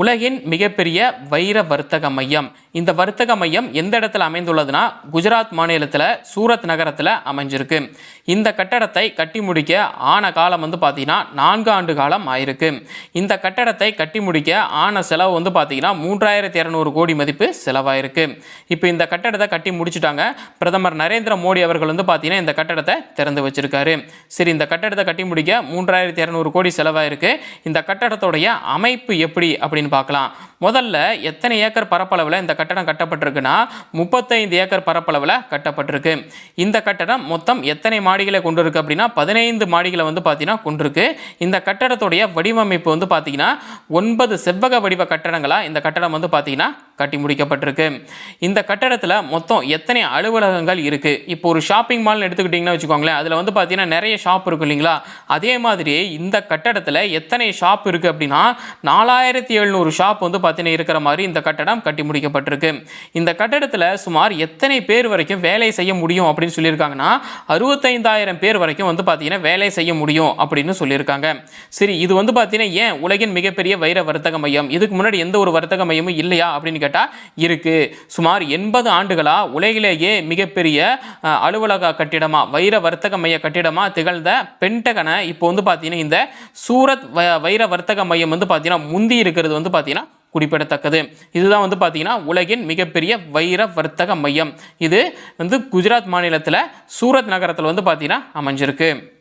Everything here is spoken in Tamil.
உலகின் மிகப்பெரிய வைர வர்த்தக மையம். இந்த வர்த்தக மையம் எந்த இடத்துல அமைந்துள்ளதுன்னா குஜராத் மாநிலத்தில் சூரத் நகரத்தில் அமைஞ்சிருக்கு. இந்த கட்டடத்தை கட்டி முடிக்க ஆன காலம் வந்து பார்த்தீங்கன்னா நான்கு ஆண்டு காலம் ஆயிருக்கு. இந்த கட்டடத்தை கட்டி முடிக்க ஆன செலவு வந்து பார்த்தீங்கன்னா மூன்றாயிரத்தி இரநூறு கோடி மதிப்பு செலவாயிருக்கு. இப்போ இந்த கட்டடத்தை கட்டி முடிச்சிட்டாங்க. பிரதமர் நரேந்திர மோடி அவர்கள் வந்து பார்த்தீங்கன்னா இந்த கட்டடத்தை திறந்து வச்சிருக்காரு. சரி இந்த கட்டடத்தை கட்டி முடிக்க மூன்றாயிரத்தி இரநூறு கோடி செலவாயிருக்கு. இந்த கட்டடத்துடைய அமைப்பு எப்படி அப்படின்னு பார்க்கலாம். முதல்ல எத்தனை ஏக்கர் பரப்பளவில் இந்த கட்டடம் கட்டப்பட்டிருக்குன்னா முப்பத்தைந்து ஏக்கர் பரப்பளவில் கட்டப்பட்டிருக்கு. இந்த கட்டடம் மொத்தம் எத்தனை மாடிகளை கொண்டிருக்கு அப்படின்னா பதினைந்து மாடிகளை வந்து பார்த்தீங்கன்னா கொண்டிருக்கு. இந்த கட்டடத்துடைய வடிவமைப்பு வந்து பார்த்தீங்கன்னா ஒன்பது செவ்வக வடிவ கட்டடங்களாக இந்த கட்டடம் வந்து பார்த்தீங்கன்னா கட்டி முடிக்கப்பட்டிருக்கு. இந்த கட்டடத்தில் மொத்தம் எத்தனை அலுவலகங்கள் இருக்குது இப்போ ஒரு ஷாப்பிங் மால்னு எடுத்துக்கிட்டிங்கன்னா வச்சுக்கோங்களேன் அதில் வந்து பார்த்தீங்கன்னா நிறைய ஷாப் இருக்கும் இல்லைங்களா? அதே மாதிரி இந்த கட்டடத்தில் எத்தனை ஷாப் இருக்குது அப்படின்னா நாலாயிரத்தி எழுநூறு ஷாப் வந்து பார்த்தீங்கன்னா இருக்கிற மாதிரி இந்த கட்டடம் கட்டி முடிக்கப்பட்டிருக்கு. இந்த கட்டடத்தில் சுமார் எத்தனை பேர் வரைக்கும் வேலை செய்ய முடியும் அப்படின்னு சொல்லியிருக்காங்கன்னா அறுபத்தைந்தாயிரம் பேர் வரைக்கும் வந்து பார்த்தீங்கன்னா வேலை செய்ய முடியும் அப்படின்னு சொல்லியிருக்காங்க. சரி இது வந்து பார்த்தீங்கன்னா ஏன் உலகின் மிகப்பெரிய வைர வர்த்தக மையம்? இதுக்கு முன்னாடி எந்த ஒரு வர்த்தக மையமும் இல்லையா அப்படின்னு கேட்டால் இருக்கு. சுமார் எண்பது ஆண்டுகளாக உலகிலேயே மிகப்பெரிய அலுவலக கட்டிடமா வைர வர்த்தக மைய கட்டிடமா திகழ்ந்த பென்டகனை இப்போ வந்து பார்த்தீங்கன்னா இந்த சூரத் வ- வைர வர்த்தக மையம் வந்து பார்த்தீங்கன்னா முந்தி இருக்கிறது வந்து பார்த்தீங்கன்னா குறிப்பிடத்தக்கது. இதுதான் வந்து பார்த்தீங்கன்னா உலகின் மிகப்பெரிய வைர வர்த்தக மையம். இது வந்து குஜராத் மாநிலத்தில் சூரத் நகரத்தில் வந்து பார்த்தீங்கன்னா அமைஞ்சிருக்கு.